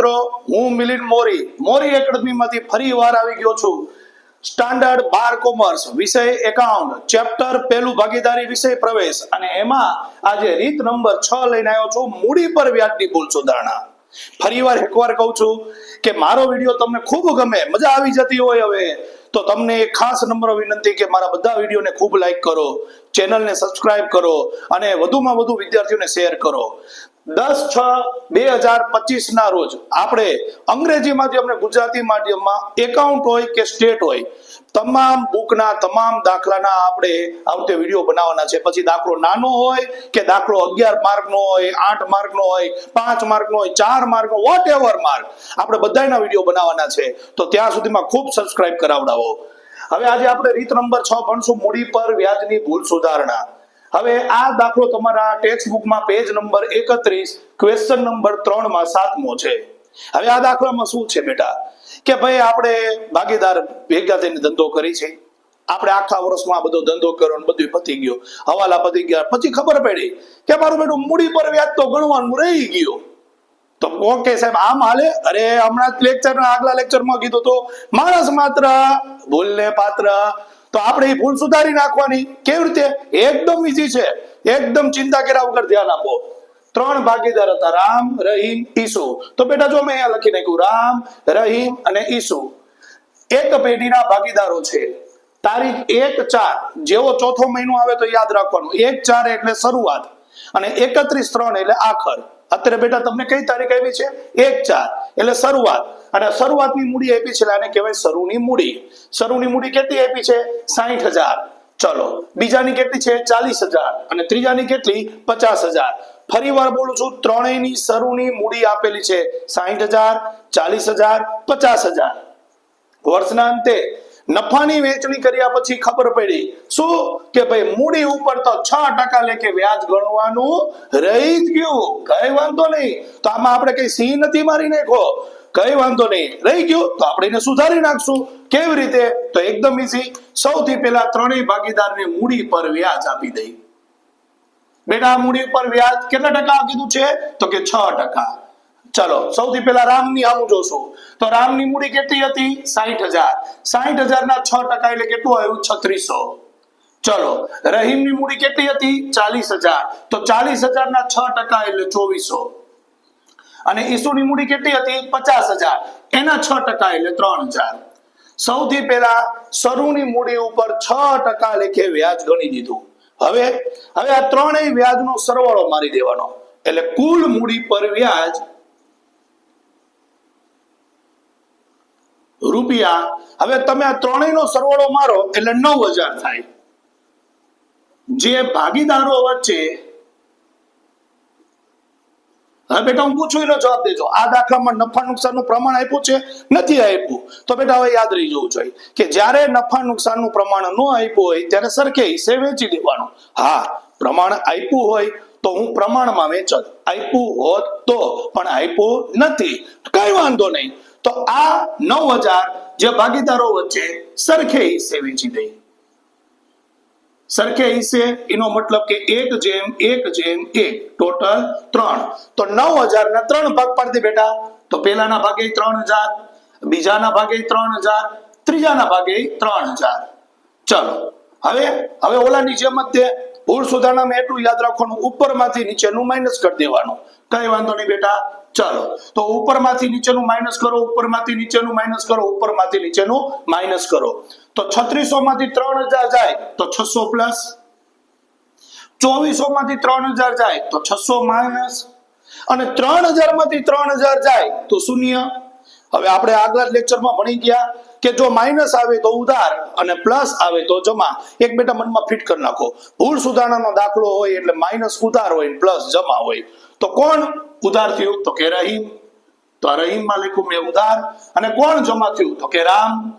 મિત્રો, હું મિલિન મોરી. મોરી એકેડમીમાંથી ફરી વાર આવી ગયો છું. સ્ટાન્ડર્ડ બાર કોમર્સ, વિષય એકાઉન્ટ, ચેપ્ટર પહેલું ભાગીદારી, વિષય પ્રવેશ. અને એમાં આજે રીત નંબર છ લઈને આવ્યો છું, મૂડી પર વ્યાજની ભૂલ સુધારણા. ફરીવાર એકવાર કહું છું કે મારો વીડિયો તમને ખૂબ ગમે, મજા આવી જતી હોય હવે, તો તમને એક ખાસ નંબર વિનંતી કે મારા બધા વિડીયોને ખૂબ લાઈક કરો, ચેનલને સબસ્ક્રાઇબ કરો, અને વધુમાં વધુ વિદ્યાર્થીઓને શેર કરો. દસ છ બે હજાર પચીસ ના રોજ આપણે અંગ્રેજી માધ્યમ ગુજરાતી માધ્યમમાં એકાઉન્ટ હોય કે સ્ટેટ હોય, તમામ બુકના તમામ દાખલાના આપણે આ વીડિયો બનાવવાના છે. પછી દાખલો નાનો હોય કે દાખલો અગિયાર માર્કનો હોય, આઠ માર્કનો હોય, પાંચ માર્કનો હોય, ચાર માર્કનો વોટ એવર માર્ક આપણે બધાના વીડિયો બનાવવાના છે. તો ત્યાં સુધીમાં ખૂબ સબસ્ક્રાઇબ કરાવડાવો. હવે આજે આપણે રીત નંબર છ ભણશું, મૂડી પર વ્યાજની ભૂલ સુધારણા. હવે આ દાખલો તમારા ટેક્સ્ટ બુકમાં પેજ નંબર એકત્રીસ ક્વેશ્ચન નંબર ત્રણમાં સાતમો છે. હવે આ દાખલામાં શું છે બેટા? કે ભાઈ આપણે ભાગીદાર ભેગા થઈને ધંધો કરી છે. આપણે આખા વર્ષમાં બધો ધંધો કર્યો ને બધું પતી ગયો. હવાલા પતી ગયા. પછી ખબર પડી કે મારું બેટું મૂડી પર વ્યાજ તો ગણવાનું રહી ગયો. તો ઓકે સાહેબ, આમ હાલે? અરે, હમણાં લેક્ચર આગલા લેક્ચરમાં કીધું તો, માણસ માત્ર ભૂલને પાત્ર તો આપણે એ ભૂલ સુધારી નાખવાની. કેવી રીતે? એકદમ ઈઝી છે. એકદમ ચિંતા કર્યા વગર ધ્યાન આપો. ત્રણ ભાગીદાર હતા, રામ, રહીમ, ઈસુ. તો બેટા જો મેં અહીંયા લખી નાખ્યું, રામ, રહીમ અને ઈસુ. એક પેઢીના ભાગીદારો છે. તારીખ એક ચાર, જેવો ચોથો મહિનો આવે તો યાદ રાખવાનું. એક ચાર એટલે શરૂઆત અને એકત્રીસ ત્રણ એટલે આખર. અત્યારે બેટા તમને કઈ તારીખ આવી છે? એક ચાર એટલે શરૂઆત. અને શરૂઆતની મૂડી આપી છે આને કહેવાય શરૂની મૂડી. શરૂની મૂડી કેટલી આપી છે? સાહીઠ હજાર. ચલો, બીજાની કેટલી છે? ચાલીસ હજાર. અને ત્રીજાની કેટલી? પચાસ હજાર. ફરી વાર બોલું છું, ત્રણેયની શરૂની મૂડી આપેલી છે. સાહીઠ હજાર, ચાલીસ હજાર, પચાસ હજાર. વર્ષના અંતે નફાની વેચણી કર્યા પછી ખબર પડી. શું? કે ભાઈ, મૂડી ઉપર તો છ ટકા લેખે વ્યાજ ગણવાનું રહી જ ગયું. કઈ વાંધો નહીં. તો આમાં આપણે કઈ સી નથી મારી નાખો કઈ વાંધો નહીં. રહી ગયું. તો આપણે એને સુધારી નાખશું. કેવી રીતે? તો એકદમ ઈઝી સૌથી પહેલા ત્રણેય ભાગીદારને મૂડી પર વ્યાજ આપી દઈ. બેટા મૂડી પર વ્યાજ કેટલા ટકા કીધું છે? તો કે છ ટકા. ચલો, સૌથી પહેલા રામની આવું જોશું. તો રામની મૂડી કેટલી હતી? સાહીઠ હજાર. સાહીઠ હજાર ના છ ટકા એટલે કેટલું આવ્યું? છત્રીસો. ચલો, રહીમની મૂડી કેટલી હતી? ચાલીસ હજાર. તો ચાલીસ હજાર ના છ ટકા એટલે ચોવીસો. અને ઈસુની મૂડી કેટલી હતી? પચાસ હજાર. એના છ ટકા એટલે ત્રણ હજાર. સૌથી પહેલા સરુની મૂડી ઉપર છ ટકા લેખે વ્યાજ ગણી દીધું. હવે હવે આ ત્રણેય વ્યાજનો સરવાળો મારી દેવાનો. એટલે કુલ મૂડી પર વ્યાજ રૂપિયા, હવે તમે આ ત્રણેયનો સરવાળો મારો એટલે નવ હજાર થાય. જે ભાગીદારો વચ્ચે હવે બેટા, હું પૂછું, એનો જવાબ દેજો. આ દાખલામાં નફા નુકસાનનું પ્રમાણ આપ્યું છે? નથી આપ્યું. તો બેટા, હવે યાદ રહી જવું જોઈએ કે જ્યારે નફા નુકસાનનું પ્રમાણ ન આપ્યું હોય, ત્યારે સરખે હિસ્સે વેચી દેવાનું. હા, પ્રમાણ આપ્યું હોય તો હું પ્રમાણમાં વેચત. આપ્યું હોત તો, પણ આપ્યું નથી. કઈ વાંધો નહીં. તો આ નવ હજાર જે ભાગીદારો વચ્ચે સરખે હિસ્સે વેચી દઈ સરખે હિસ્સે. એનો મતલબ કે એક જેમ એક જેમ, એક. ટોટલ ત્રણ. તો નવ હજાર ના ત્રણ ભાગ પાડતી બેટા. તો પેલાના ભાગે ત્રણ હજાર, બીજાના ભાગે ત્રણ હજાર, ત્રીજાના ભાગે ત્રણ હજાર. ચલો. હવે હવે ઓલાની જેમ જ ભૂલ સુધારણામાં એટલું યાદ રાખવાનું, ઉપરમાંથી નીચેનું માઇનસ કરી દેવાનું. કઈ વાંધો નહીં બેટા, ચાલો. તો ઉપરમાંથી નીચેનું માઇનસ કરો, ઉપરમાંથી નીચેનું માઇનસ કરો, ઉપરમાંથી નીચેનું માઇનસ કરો. તો છત્રીસો માંથી ત્રણ હજાર જાય, તો છસો પ્લસ ચોવીસો માંથી ત્રણ હજાર જાય, તો છસો માઇનસ અને ત્રણ હજારમાંથી ત્રણ હજાર જાય, તો શૂન્ય. હવે આપણે આગલા લેક્ચરમાં ભણી ગયા. કે જો માઇનસ આવે તો ઉધાર અને પ્લસ આવે તો જમા. એક બેટા મનમાં ફિટ કરી નાખો. ભૂલ સુધારણાનો દાખલો હોય એટલે માઇનસ ઉધાર હોય પ્લસ જમા હોય. તો કોણ ઉધાર થયું? તો કે રહીમ. તો રહીમમાં લખ્યું મેં ઉધાર. અને કોણ જમા થયું? તો કે રામ.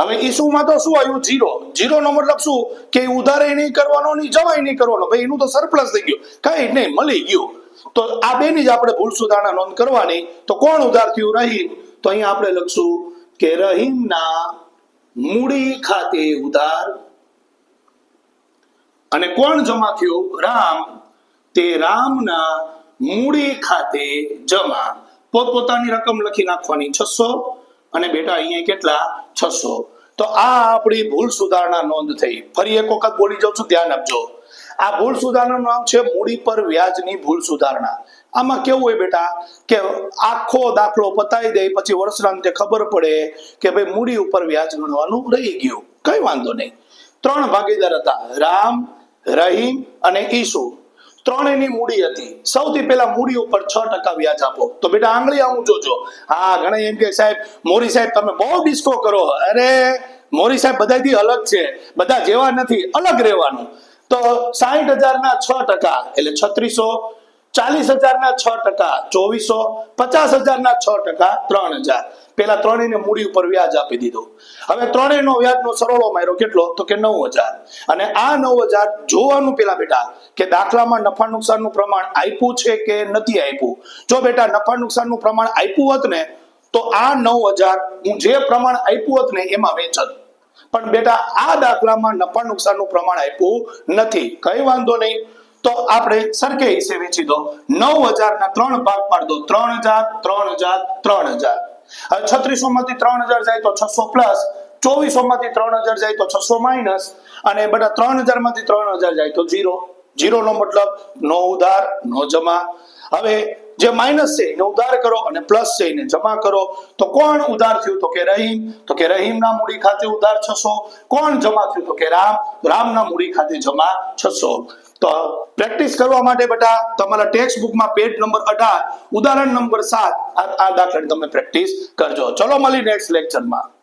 હવે ઈસુમાં તો શું આવ્યું? જીરો જીરો નો મતલબ શું? કે ઉધારે નહીં કરવાનો નહીં જમાય નહીં કરવાનો. ભાઈ, એનું તો સરપ્લસ થઈ ગયું. કઈ નહીં, મળી ગયું. તો આ બેની જ આપણે ભૂલ સુધારણા નોંધ કરવાની. તો કોણ ઉધાર થયું? રહીમ. તો અહીંયા આપણે લખશું કે રહીમના મૂડી ખાતે ઉધાર. અને કોણ જમા થયું? રામ. તે રામના મૂડી ખાતે જમા. પોતપોતાની રકમ લખી નાખવાની છસો. અને બેટા, અહીંયા કેટલા? છસો. તો આ આપણી ભૂલ સુધારણા નોંધ થઈ. ફરી એક વખત બોલી જાઉં છું, ધ્યાન આપજો. આ ભૂલ સુધારણાનું નામ છે મૂડી પર વ્યાજની ભૂલ સુધારણા. આમાં કેવું હોય બેટા? કે આખો દાખલો પતાવી દે, પછી વર્ષના ખબર પડે કે ભાઈ મૂડી ઉપર વ્યાજ ગણવાનું રહી ગયું. કઈ વાંધો નહીં. ત્રણ ભાગીદાર હતા. રામ, રહીમ અને ઈસુ. ત્રણેયની મૂડી હતી. સૌથી પહેલા મૂડી ઉપર છ ટકા વ્યાજ આપો. તો બેટા આંગળી આવું જોજો. હા, ઘણા એમ કે સાહેબ, મોરી સાહેબ, તમે બહુ ડિસ્કો કરો. અરે, મોરી સાહેબ બધાથી અલગ છે. બધા જેવા નથી, અલગ રહેવાનું. તો સાહીઠ હજારના છ ટકા એટલે છત્રીસો, ચાલીસ હજારના છ ટકા, ચોવીસો, પચાસ હજારના છ ટકા, ત્રણ હજાર. પેલા ત્રણેયને મૂડી ઉપર વ્યાજ આપી દીધો. હવે ત્રણેયનો વ્યાજનો સરળો માર્યો કેટલો? તો કે નવ હજાર. અને આ નવ હજાર જોવાનું પેલા બેટા કે દાખલામાં નફા નુકસાનનું પ્રમાણ આપ્યું છે કે નથી આપ્યું? જો બેટા નફા નુકસાનનું પ્રમાણ આપ્યું હોત ને, તો આ નવ હજાર હું જે પ્રમાણ આપ્યું હોત ને, એમાં વેચત. પણ બેટા, આ દાખલામાં નફા નુકસાનનું પ્રમાણ આપ્યું નથી. કઈ વાંધો નહીં. તો આપણે સરખે હિસ્સે વેચી દો. નવ હજારના ત્રણ ભાગ પાડ દો. ત્રણ હજાર ત્રણ હજાર ત્રણ હજાર. છત્રીસો માંથી ત્રણ હજાર જાય તો છસો પ્લસ. ચોવીસો માંથી ત્રણ હજાર જાય તો છસો માઇનસ. અને બધા ત્રણ હજારમાંથી ત્રણ હજાર જાય તો જીરો જીરો નો મતલબ નો ઉધાર, નો જમા. હવે જે માઇનસ છે એને ઉધાર કરો અને પ્લસ છે એને જમા કરો. તો કોણ ઉધાર થયું? તો કે રહીમ. તો કે રહીમના મૂડી ખાતે ઉધાર છસો કોણ જમા થયું? તો કે રામ. રામના મૂડી ખાતે જમા છસો તો પ્રેક્ટિસ કરવા માટે બેટા, તમારા ટેક્સ્ટ બુકમાં પેજ નંબર અઢાર, ઉદાહરણ નંબર સાત, આ આ દાખલાની તમે પ્રેક્ટિસ કરજો. ચલો મળી નેક્સ્ટ લેક્ચરમાં.